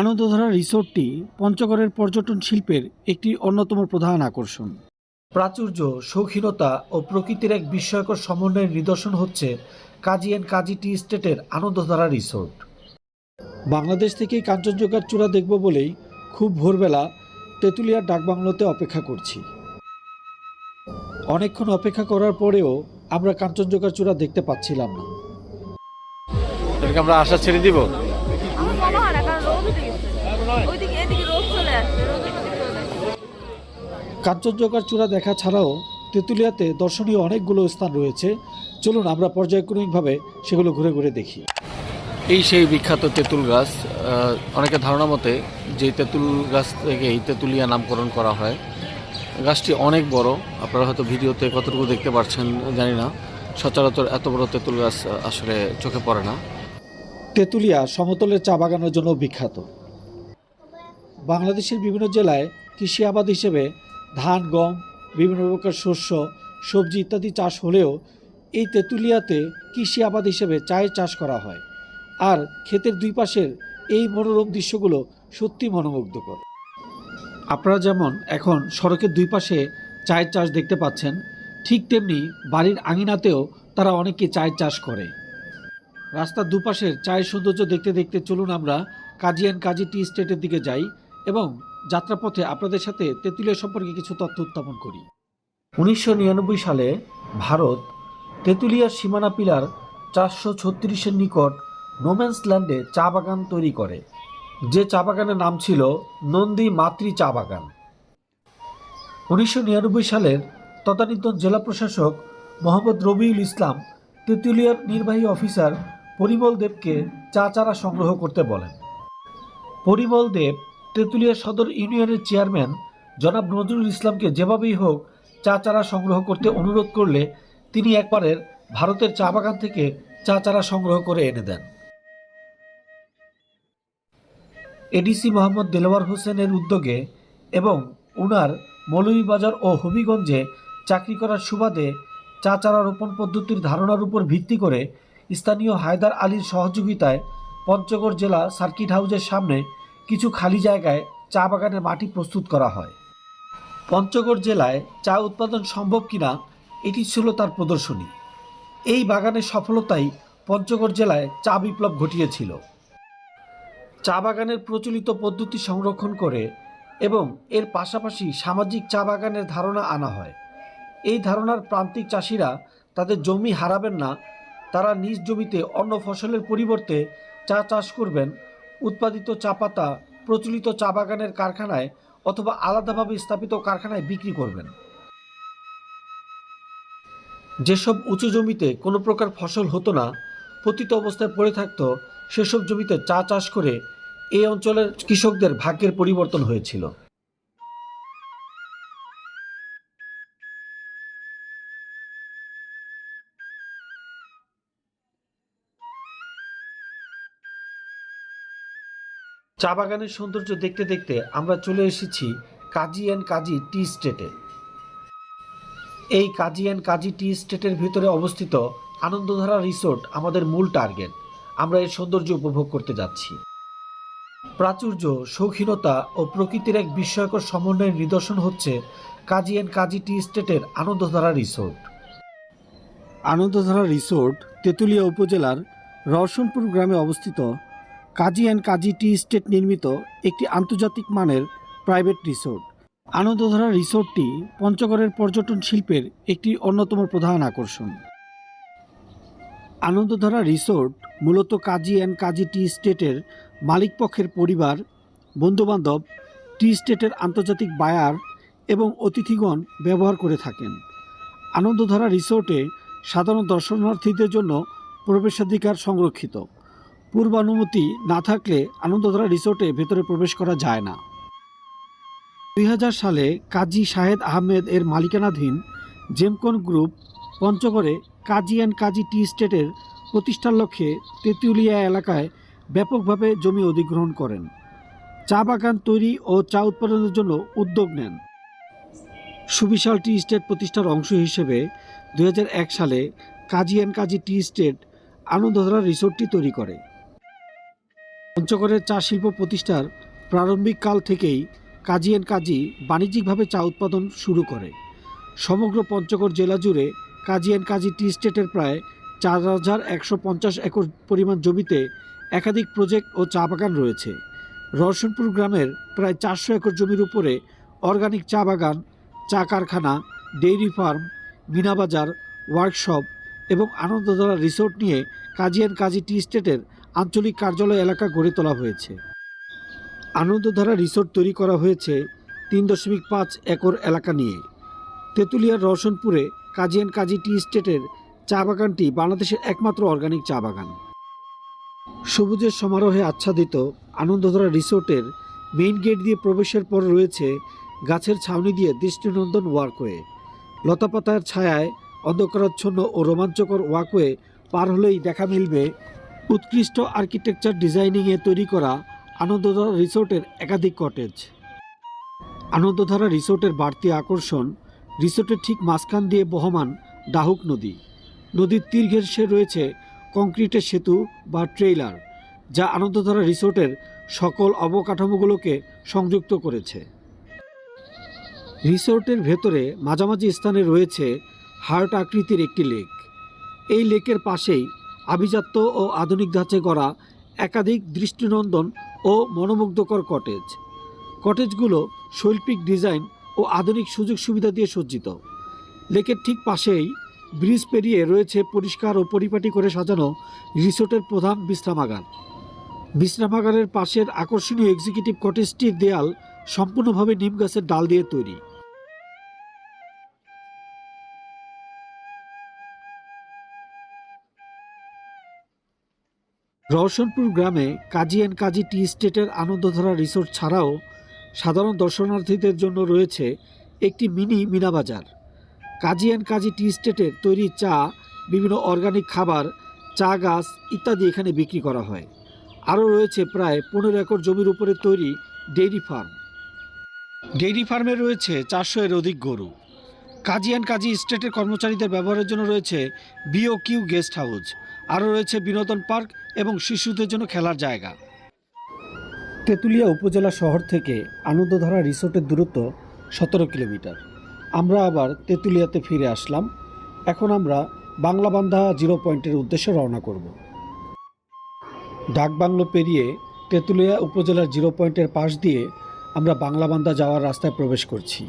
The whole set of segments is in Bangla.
আনন্দধারা রিসোর্টটি পঞ্চগড়ের পর্যটন শিল্পের একটি অন্যতম প্রধান আকর্ষণ। প্রাচুর্য শৌখিনতা ও প্রকৃতির এক বিস্ময়কর সমন্বয়ের নিদর্শন হচ্ছে কাজী অ্যান্ড কাজী টি স্টেটের আনন্দধারা রিসোর্ট। বাংলাদেশ থেকেই কাঞ্চনজঙ্ঘার চূড়া দেখব বলেই খুব ভোরবেলা তেঁতুলিয়ার ডাকবাংলোতে অপেক্ষা করছি। অনেকক্ষণ অপেক্ষা করার পরেও আমরা কাঞ্চনজঙ্ঘার চূড়া দেখতে পাচ্ছিলাম না। আমরা আশা ছেড়ে দিব? কাঞ্চনজঙ্ঘার চূড়া দেখা ছাড়াও তেঁতুলিয়াতে দর্শনীয় অনেকগুলো স্থান রয়েছে। চলুন আমরা পর্যায়ক্রমিকভাবে সেগুলো ঘুরে ঘুরে দেখি। এই সেই বিখ্যাত তেঁতুল গাছ আহ, অনেকের ধারণা মতে যে তেঁতুল গাছ থেকেই তেঁতুলিয়া নামকরণ করা হয়। গাছটি অনেক বড় আপনারা হয়তো ভিডিওতে কতটুকু দেখতে পাচ্ছেন জানি না। সচরাচর এত বড় তেঁতুল গাছ আসলে চোখে পড়ে না। তেঁতুলিয়া সমতলের চা বাগানের জন্য বিখ্যাত। বাংলাদেশের বিভিন্ন জেলায় কৃষি আবাদ হিসেবে ধান, গম, বিভিন্ন প্রকার শস্য, সবজি ইত্যাদি চাষ হলেও এই তেঁতুলিয়াতে কৃষি আবাদ হিসেবে চায়ের চাষ করা হয়। আর ক্ষেতের দুই পাশের এই মনোরম দৃশ্যগুলো সত্যি মনোমুগ্ধকর। আপনারা যেমন এখন সড়কের দুই পাশে চায়ের চাষ দেখতে পাচ্ছেন, ঠিক তেমনি বাড়ির আঙিনাতেও তারা অনেকে চায়ের চাষ করে। রাস্তার দুপাশের চায়ের সৌন্দর্য দেখতে দেখতে চলুন আমরা কাজী অ্যান্ড কাজী টি স্টেটের দিকে যাই এবং যাত্রাপথে আপনাদের সাথে তেঁতুলিয়া সম্পর্কে কিছু তথ্য উত্থাপন করি। উনিশশো নিরানব্বই সালে ভারত তেঁতুলিয়ার সীমানা পিলার চারশো ছত্রিশের নিকট নোম্যান্স ল্যান্ডে চা বাগান তৈরি করে, যে চা বাগানের নাম ছিল নন্দী মাতৃ চা বাগান। উনিশশো নিরানব্বই সালের তদানীন্তন জেলা প্রশাসক মোহাম্মদ রবিউল ইসলাম তেঁতুলিয়ার নির্বাহী অফিসার পরিমল দেবকে চা চারা সংগ্রহ করতে বলেন। পরিমল দেব তেঁতুলিয়া সদর ইউনিয়নের চেয়ারম্যান জনাব নজরুল ইসলামকে যেভাবেই হোক চা চারা সংগ্রহ করতে অনুরোধ করলে তিনি একবারের ভারতের চা বাগান থেকে চা চারা সংগ্রহ করে এনে দেন। এডিসি মোহাম্মদ দেলোয়ার হোসেনের উদ্যোগে এবং উনার মৌলভীবাজার ও হবিগঞ্জে চাকরি করার সুবাদে চা চারা রোপণ পদ্ধতির ধারণার উপর ভিত্তি করে স্থানীয় হায়দার আলীর সহযোগিতায় পঞ্চগড় জেলা সার্কিট হাউসের সামনে কিছু খালি জায়গায় চা বাগানের মাটি প্রস্তুত করা হয়। পঞ্চগড় জেলায় চা উৎপাদন সম্ভব কিনা, এটি ছিল তার প্রদর্শনী। এই বাগানের সফলতাই পঞ্চগড় জেলায় চা বিপ্লব ঘটিয়েছিল। চা বাগানের প্রচলিত পদ্ধতি সংরক্ষণ করে এবং এর পাশাপাশি সামাজিক চা বাগানের ধারণা আনা হয়। এই ধারণার প্রান্তিক চাষিরা তাদের জমি হারাবেন না, তারা নিজ জমিতে অন্য ফসলের পরিবর্তে চা চাষ করবেন উৎপাদিত চা পাতা প্রচলিত চা বাগানের কারখানায় অথবা আলাদাভাবে স্থাপিত কারখানায় বিক্রি করবেন। যেসব উঁচু জমিতে কোনো প্রকার ফসল হতো না, পতিত অবস্থায় পড়ে থাকত, সেসব জমিতে চা চাষ করে এই অঞ্চলের কৃষকদের ভাগ্যের পরিবর্তন হয়েছিল। চা বাগানের সৌন্দর্য দেখতে দেখতে আমরা চলে এসেছি কাজী অ্যান্ড কাজী টি স্টেটে। এই কাজী অ্যান্ড কাজী টি স্টেটের ভিতরে অবস্থিত আনন্দধারা রিসোর্ট আমাদের মূল টার্গেট। আমরা এর সৌন্দর্য উপভোগ করতে যাচ্ছি। প্রাচুর্য, শৌখিনতা ও প্রকৃতির এক বিস্ময়কর সমন্বয়ের নিদর্শন হচ্ছে কাজী অ্যান্ড কাজী টি স্টেটের আনন্দধারা রিসোর্ট। আনন্দধারা রিসোর্ট তেঁতুলিয়া উপজেলার রওশনপুর গ্রামে অবস্থিত কাজী অ্যান্ড কাজী টি স্টেট নির্মিত একটি আন্তর্জাতিক মানের প্রাইভেট রিসোর্ট। আনন্দধারা রিসোর্টটি পঞ্চগড়ের পর্যটন শিল্পের একটি অন্যতম প্রধান আকর্ষণ। আনন্দধারা রিসোর্ট মূলত কাজী অ্যান্ড কাজী টি স্টেটের মালিকপক্ষের পরিবার, বন্ধুবান্ধব, টি স্টেটের আন্তর্জাতিক বায়ার এবং অতিথিগণ ব্যবহার করে থাকেন। আনন্দধারা রিসোর্টে সাধারণ দর্শনার্থীদের জন্য প্রবেশাধিকার সংরক্ষিত। পূর্বানুমতি না থাকলে আনন্দধারা রিসোর্টে ভেতরে প্রবেশ করা যায় না। দুই হাজার সালে কাজী শাহেদ আহমেদ এর মালিকানাধীন জেমকন গ্রুপ পঞ্চগড়ে কাজী অ্যান্ড কাজী টি স্টেটের প্রতিষ্ঠার লক্ষ্যে তেঁতুলিয়া এলাকায় ব্যাপকভাবে জমি অধিগ্রহণ করেন। চা বাগান তৈরি ও চা উৎপাদনের জন্য উদ্যোগ নেন। সুবিশাল টি স্টেট প্রতিষ্ঠার অংশ হিসেবে দুই হাজার এক সালে কাজী and Kazi T state Anandadhara রিসোর্টটি তৈরি করে। পঞ্চগড়ের চা শিল্প প্রতিষ্ঠার প্রারম্ভিক কাল থেকেই কাজী অ্যান্ড কাজী বাণিজ্যিকভাবে চা উৎপাদন শুরু করে। সমগ্র পঞ্চগড় জেলা জুড়ে কাজী অ্যান্ড কাজী টি স্টেটের প্রায় চার হাজার একশো পঞ্চাশ একর পরিমাণ জমিতে একাধিক প্রজেক্ট ও চা বাগান রয়েছে। রওশনপুর গ্রামের প্রায় চারশো একর জমির উপরে অর্গানিক চা বাগান, চা কারখানা, ডেইরি ফার্ম মিনাবাজার ওয়ার্কশপ এবং আনন্দধারা রিসোর্ট নিয়ে কাজী অ্যান্ড কাজী টি স্টেটের আঞ্চলিক কার্যালয় এলাকা গড়ে তোলা হয়েছে। আনন্দধারা রিসোর্ট তৈরি করা হয়েছে তিন দশমিক পাঁচ একর এলাকা নিয়ে। তেঁতুলিয়ার রওশনপুরে কাজিয়ান কাজী টি স্টেটের চা বাগানটি বাংলাদেশের একমাত্র অর্গানিক চা বাগান। সবুজের সমারোহে আচ্ছাদিত আনন্দধারা রিসোর্টের মেইন গেট দিয়ে প্রবেশের পর রয়েছে গাছের ছাউনি দিয়ে দৃষ্টিনন্দন ওয়াকওয়ে লতাপাতার ছায়ায় অন্ধকারাচ্ছন্ন ও রোমাঞ্চকর ওয়াকওয়ে পার হলেই দেখা মিলবে উৎকৃষ্ট আর্কিটেকচার ডিজাইনিংয়ে তৈরি করা আনন্দধারা রিসোর্টের একাধিক কটেজ। আনন্দধারা রিসোর্টের বাড়তি আকর্ষণ রিসোর্টের ঠিক মাঝখান দিয়ে বহমান ডাহুক নদী। নদীর তীর ঘেঁষে রয়েছে কংক্রিটের সেতু বা ট্রেইলার, যা আনন্দধারা রিসোর্টের সকল অবকাঠামোগুলোকে সংযুক্ত করেছে। রিসোর্টের ভেতরে মাঝামাঝি স্থানে রয়েছে হার্ট আকৃতির একটি লেক। এই লেকের পাশেই আভিজাত্য ও আধুনিক ধাঁচে করা একাধিক দৃষ্টিনন্দন ও মনোমুগ্ধকর কটেজ কটেজগুলো শৈল্পিক ডিজাইন ও আধুনিক সুযোগ সুবিধা দিয়ে সজ্জিত। লেকের ঠিক পাশেই ব্রিজ পেরিয়ে রয়েছে পরিষ্কার ও পরিপাটি করে সাজানো রিসোর্টের প্রধান বিশ্রামাগার। বিশ্রামাগারের পাশের আকর্ষণীয় এক্সিকিউটিভ কটেজটির দেয়াল সম্পূর্ণভাবে নিম গাছের ডাল দিয়ে তৈরি। রওশনপুর গ্রামে কাজী অ্যান্ড কাজী টি স্টেটের আনন্দধারা রিসোর্ট ছাড়াও সাধারণ দর্শনার্থীদের জন্য রয়েছে একটি mini Meena Bazaar. Kazi and Kazi tea স্টেটের তৈরি চা, বিভিন্ন অর্গানিক খাবার, চা গাছ ইত্যাদি এখানে বিক্রি করা হয়। আরও রয়েছে প্রায় পনেরো একর জমির উপরে তৈরি ডেইরি ফার্ম। ডেইরি ফার্মে রয়েছে চারশো এর অধিক গরু। কাজী অ্যান্ড কাজী স্টেটের কর্মচারীদের ব্যবহারের জন্য রয়েছে বিও কিউ গেস্ট হাউস। আরও রয়েছে বিনোদন পার্ক এবং শিশুদের জন্য খেলার জায়গা। তেঁতুলিয়া উপজেলা শহর থেকে আনন্দধারা রিসোর্টের দূরত্ব সতেরো কিলোমিটার। আমরা আবার তেঁতুলিয়াতে ফিরে আসলাম। এখন আমরা বাংলাবান্ধা জিরো পয়েন্টের উদ্দেশ্যে রওনা করব। ডাকবাংলো পেরিয়ে তেঁতুলিয়া উপজেলার জিরো পয়েন্টের পাশ দিয়ে আমরা বাংলাবান্ধা যাওয়ার রাস্তায় প্রবেশ করছি।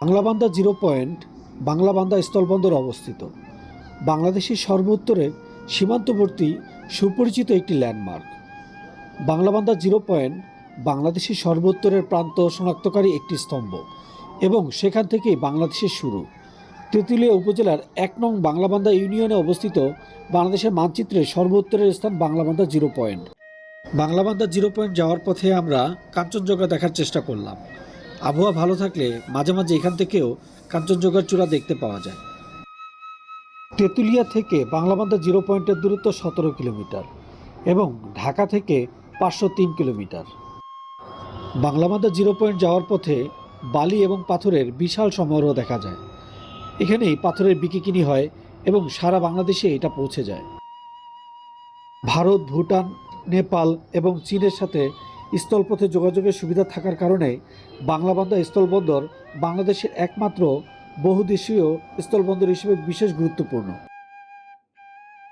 বাংলাবান্ধা জিরো পয়েন্ট বাংলাবান্ধা স্থলবন্দর অবস্থিত। বাংলাদেশের সর্বোত্তরের সীমান্তবর্তী সুপরিচিত একটি ল্যান্ডমার্ক। বাংলাবান্ধা জিরো পয়েন্ট বাংলাদেশের সর্বোত্তরের প্রান্ত শনাক্তকারী একটি স্তম্ভ এবং সেখান থেকেই বাংলাদেশের শুরু। তেঁতুলিয়া উপজেলার এক নং বাংলাবান্ধা ইউনিয়নে অবস্থিত বাংলাদেশের মানচিত্রে সর্বোত্তরের স্থান Banglabandha zero point. Banglabandha zero point যাওয়ার পথে আমরা কাঞ্চনজঙ্ঘা দেখার চেষ্টা করলাম। আবহাওয়া ভালো থাকলে মাঝে মাঝে এখান থেকেও কাঞ্চনজঙ্ঘার চূড়া দেখতে পাওয়া যায়। তেঁতুলিয়া থেকে বাংলাবান্ধা জিরো পয়েন্টের দূরত্ব সতেরো কিলোমিটার এবং ঢাকা থেকে পাঁচশো তিন কিলোমিটার। বাংলাবান্ধা জিরো পয়েন্ট যাওয়ার পথে বালি এবং পাথরের বিশাল সমারোহ দেখা যায়। এখানেই পাথরের বিকিকিনি হয় এবং সারা বাংলাদেশে এটা পৌঁছে যায়। ভারত, ভুটান, নেপাল এবং চীনের সাথে স্থলপথে যোগাযোগের সুবিধা থাকার কারণে বাংলাবান্ধা স্থলবন্দর বাংলাদেশের একমাত্র বহুদেশীয় স্থলবন্দর হিসেবে বিশেষ গুরুত্বপূর্ণ।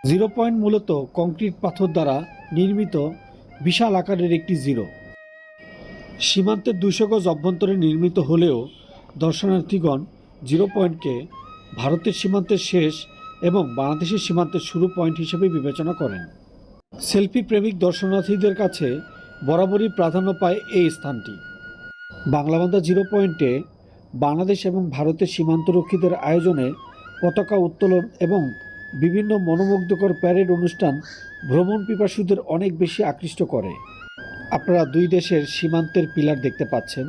জিরো পয়েন্ট মূলত কংক্রিট পাথর দ্বারা নির্মিত বিশাল আকারের একটি জিরো। সীমান্তের দুশো গজ অভ্যন্তরে নির্মিত হলেও দর্শনার্থীগণ জিরো পয়েন্টকে ভারতের সীমান্তের শেষ এবং বাংলাদেশের সীমান্তের শুরু পয়েন্ট হিসেবে বিবেচনা করেন। সেলফি প্রেমিক দর্শনার্থীদের কাছে বরাবরই প্রাধান্য পায় এই স্থানটি। বাংলাবান্ধা জিরো পয়েন্টে বাংলাদেশ এবং ভারতের সীমান্তরক্ষীদের আয়োজনে পতাকা উত্তোলন এবং বিভিন্ন মনোমুগ্ধকর প্যারেড অনুষ্ঠান ভ্রমণ পিপাসুদের অনেক বেশি আকৃষ্ট করে। আপনারা দুই দেশের সীমান্তের পিলার দেখতে পাচ্ছেন।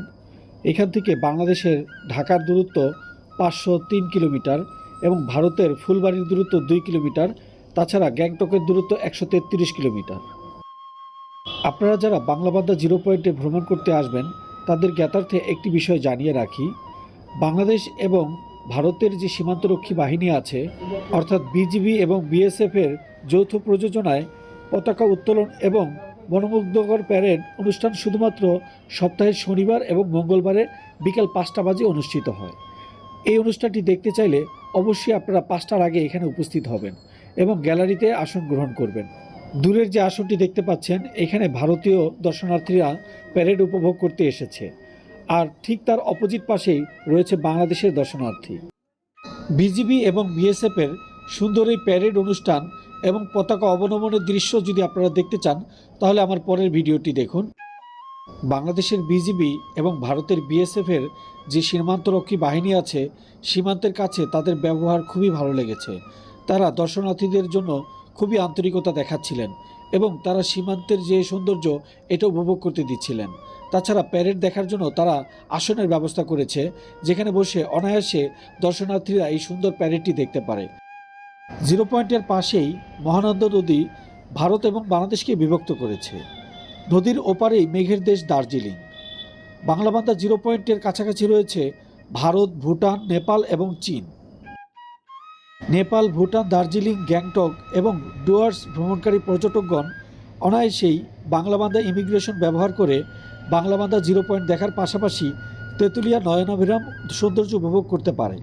এখান থেকে বাংলাদেশের ঢাকার দূরত্ব পাঁচশো তিন কিলোমিটার এবং ভারতের ফুলবাড়ির দূরত্ব দুই কিলোমিটার, তাছাড়া গ্যাংটকের দূরত্ব একশো তেত্রিশ কিলোমিটার। আপনারা যারা বাংলাবান্ধা জিরো পয়েন্টে ভ্রমণ করতে আসবেন, তাদের জ্ঞাতার্থে একটি বিষয় জানিয়ে রাখি। বাংলাদেশ এবং ভারতের যে সীমান্তরক্ষী বাহিনী আছে, অর্থাৎ বিজিবি এবং বিএসএফের যৌথ প্রযোজনায় পতাকা উত্তোলন এবং মনোমুগ্ধকর প্যারেড অনুষ্ঠান শুধুমাত্র সপ্তাহের শনিবার এবং মঙ্গলবারে বিকাল পাঁচটা বাজে অনুষ্ঠিত হয়। এই অনুষ্ঠানটি দেখতে চাইলে অবশ্যই আপনারা পাঁচটার আগে এখানে উপস্থিত হবেন এবং গ্যালারিতে আসন গ্রহণ করবেন। দূরের যে আসনটি দেখতে পাচ্ছেন, এখানে ভারতীয় দর্শনার্থীরা প্যারেড উপভোগ করতে এসেছে। আর ঠিক তার অপোজিট পাশেই রয়েছে বাংলাদেশের দর্শনার্থী। বিজিবি এবং বিএসএফের সুন্দর এই প্যারেড অনুষ্ঠান এবং পতাকা অবনমনের দৃশ্য যদি আপনারা দেখতে চান, তাহলে আমার পরের ভিডিওটি দেখুন। বাংলাদেশের বিজিবি এবং ভারতের বিএসএফের যে সীমান্তরক্ষী বাহিনী আছে, সীমান্তের কাছে তাদের ব্যবহার খুবই ভালো লেগেছে। তারা দর্শনার্থীদের জন্য খুবই আন্তরিকতা দেখাচ্ছিলেন। এবং তারা সীমান্তের যে সৌন্দর্য, এটা উপভোগ করতে দিচ্ছিলেন। তাছাড়া প্যারেড দেখার জন্য তারা আসনের ব্যবস্থা করেছে, যেখানে বসে অনায়াসে দর্শনার্থীরা এই সুন্দর প্যারেডটি দেখতে পারে। জিরো পয়েন্টের পাশেই মহানন্দ নদী ভারত এবং বাংলাদেশকে বিভক্ত করেছে। নদীর ওপারেই মেঘের দেশ দার্জিলিং। বাংলাবান্ধা জিরো পয়েন্টের কাছাকাছি রয়েছে ভারত, ভুটান, নেপাল এবং চীন। নেপাল, ভুটান, দার্জিলিং, গ্যাংটক এবং ডুয়ার্স ভ্রমণকারী পর্যটকগণ অনায়াসেই বাংলাবান্ধা ইমিগ্রেশন ব্যবহার করে বাংলাবান্ধা জিরো পয়েন্ট দেখার পাশাপাশি তেঁতুলিয়া, নয়নাভিরাম সৌন্দর্য উপভোগ করতে পারে।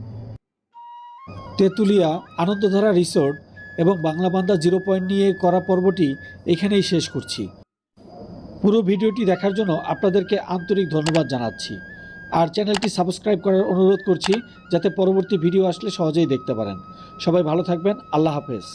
তেঁতুলিয়া, আনন্দধারা রিসোর্ট এবং বাংলাবান্ধা জিরো পয়েন্ট নিয়ে করা পর্বটি এখানেই শেষ করছি। পুরো ভিডিওটি দেখার জন্য আপনাদেরকে আন্তরিক ধন্যবাদ জানাচ্ছি। আর চ্যানেলটি সাবস্ক্রাইব করার অনুরোধ করছি যাতে পরবর্তী ভিডিও আসলে সহজেই দেখতে পারেন। সবাই ভালো থাকবেন। আল্লাহ হাফেজ।